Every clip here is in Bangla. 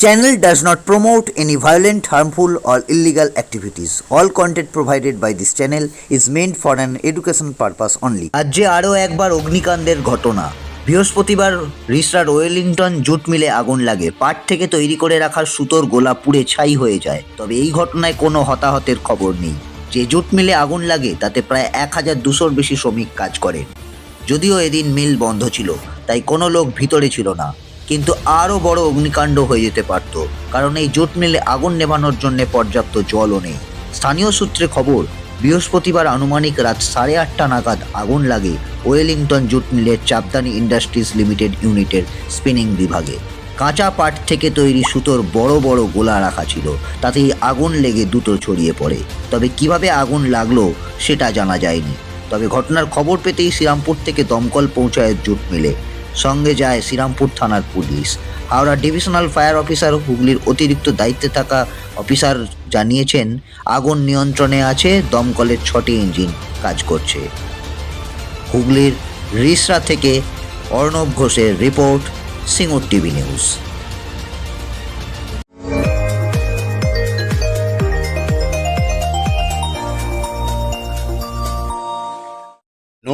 channel does not promote any violent, harmful, or illegal activities. All content provided by this channel is meant for an education purpose only. রাজ্যে আরও একবার অগ্নিকাণ্ডের ঘটনা। বৃহস্পতিবার রিসরার ওয়েলিংটন জুট মিলে আগুন লাগে। পাট থেকে তৈরি করে রাখার সুতোর গোলা পুড়ে ছাই হয়ে যায়। তবে এই ঘটনায় কোনো হতাহতের খবর নেই। যে জুট মিলে আগুন লাগে তাতে প্রায় এক হাজার দুশোর বেশি শ্রমিক কাজ করেন যদিও এদিন মিল বন্ধ ছিল তাই কোনো লোক ভিতরে ছিল না। কিন্তু আরও বড় অগ্নিকাণ্ড হয়ে যেতে পারত, কারণ এই জোট মিলে আগুন নেভানোর জন্য পর্যাপ্ত জলও নেই। স্থানীয় সূত্রে খবর, বৃহস্পতিবার আনুমানিক রাত সাড়ে আটটা নাগাদ আগুন লাগে ওয়েলিংটন জুট মিলের চাপদানি ইন্ডাস্ট্রিজ লিমিটেড ইউনিটের স্পিনিং বিভাগে। কাঁচা পাট থেকে তৈরি সুতোর বড় বড় গোলা রাখা ছিল, তাতেই আগুন লেগে দুটো ছড়িয়ে পড়ে। তবে কীভাবে আগুন লাগল, সেটা জানা যায়নি। তবে ঘটনার খবর পেতেই শ্রীরামপুর থেকে দমকল পৌঁছায় জুট মিলে। সঙ্গে যায় শ্রীরামপুর থানার police. Howrah divisional fire officer হুগলির অতিরিক্ত দায়িত্বে থাকা অফিসার জানিয়েছেন, আগুন নিয়ন্ত্রণে আছে, দমকলের ছটি ইঞ্জিন কাজ করছে। হুগলির রিসরা থেকে অর্ণব ঘোষের রিপোর্ট, সিঙ্গুর টিভি নিউজ।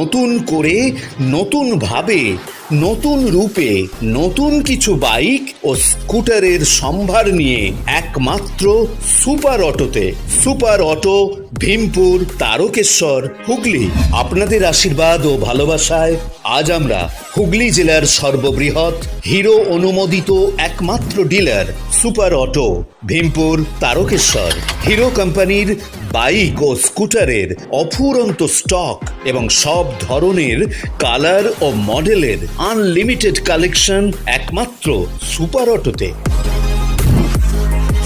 নতুন করে, নতুন ভাবে, নতুন রূপে, নতুন কিছু বাইক ও স্কুটারের সম্ভার নিয়ে একমাত্র সুপার অটোতে। Super auto, Bhimpur, Tarakeswar, Hooghly. আপনাদের আশীর্বাদ ও ভালোবাসায় আজ আমরা হুগলি জেলার সর্ববৃহৎ, হিরো অনুমোদিত একমাত্র dealer super auto, Bhimpur, Tarakeswar. Hero কোম্পানির বাইক ও স্কুটারের অফুরন্ত স্টক এবং সব ধরনের কালার ও মডেলের আনলিমিটেড কালেকশন একমাত্র সুপার অটোতে।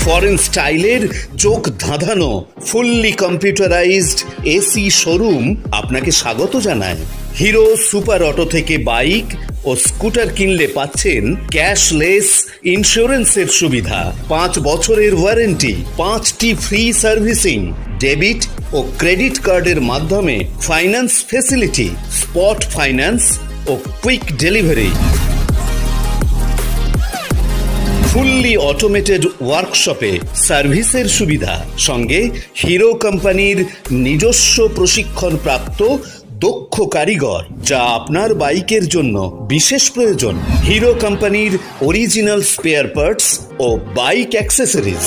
ফরেন স্টাইলের চোখ ধাঁধানো ফুললি কম্পিউটারাইজড এসি শোরুম আপনাকে স্বাগত জানায়। হিরো সুপার অটো থেকে বাইক ও স্কুটার কিনলে পাচ্ছেন ক্যাশলেস ইন্স্যুরেন্সের সুবিধা। পাঁচ বছরের ওয়ারেন্টি পাঁচটি ফ্রি সার্ভিসিং ডেবিট ও ক্রেডিট কার্ডের মাধ্যমে ফাইন্যান্স ফেসিলিটি স্পট ফাইন্যান্স ও কুইক ডেলিভারি ফুললি অটোমেটেড ওয়ার্কশপে সার্ভিসের সুবিধা। সঙ্গে হিরো কোম্পানির নিজস্ব প্রশিক্ষণ প্রাপ্ত দক্ষ কারিগর, যা আপনার বাইকের জন্য বিশেষ প্রয়োজন। হিরো কোম্পানির অরিজিনাল স্পেয়ার পার্টস ও বাইক অ্যাক্সেসরিজ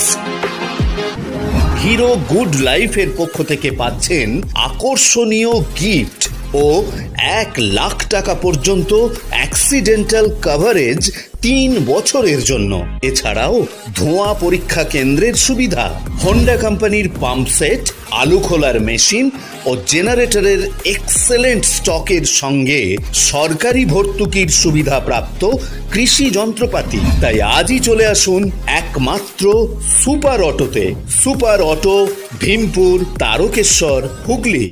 হিরো গুড লাইফের পক্ষ থেকে পাচ্ছেন আকর্ষণীয় গিফট ও এক লাখ টাকা পর্যন্ত অ্যাক্সিডেন্টাল কভারেজ তিন বছরের জন্য। এছাড়াও ধোঁয়া পরীক্ষা কেন্দ্রের সুবিধা। হন্ডা কোম্পানির পাম্প সেট আলু খোলার মেশিন ও জেনারেটরের এক্সেলেন্ট স্টকের সঙ্গে সরকারি ভর্তুকির সুবিধা প্রাপ্ত কৃষি যন্ত্রপাতি। তাই আজই চলে আসুন একমাত্র সুপার অটোতে। Super auto, Bhimpur, Tarakeswar, Hooghly.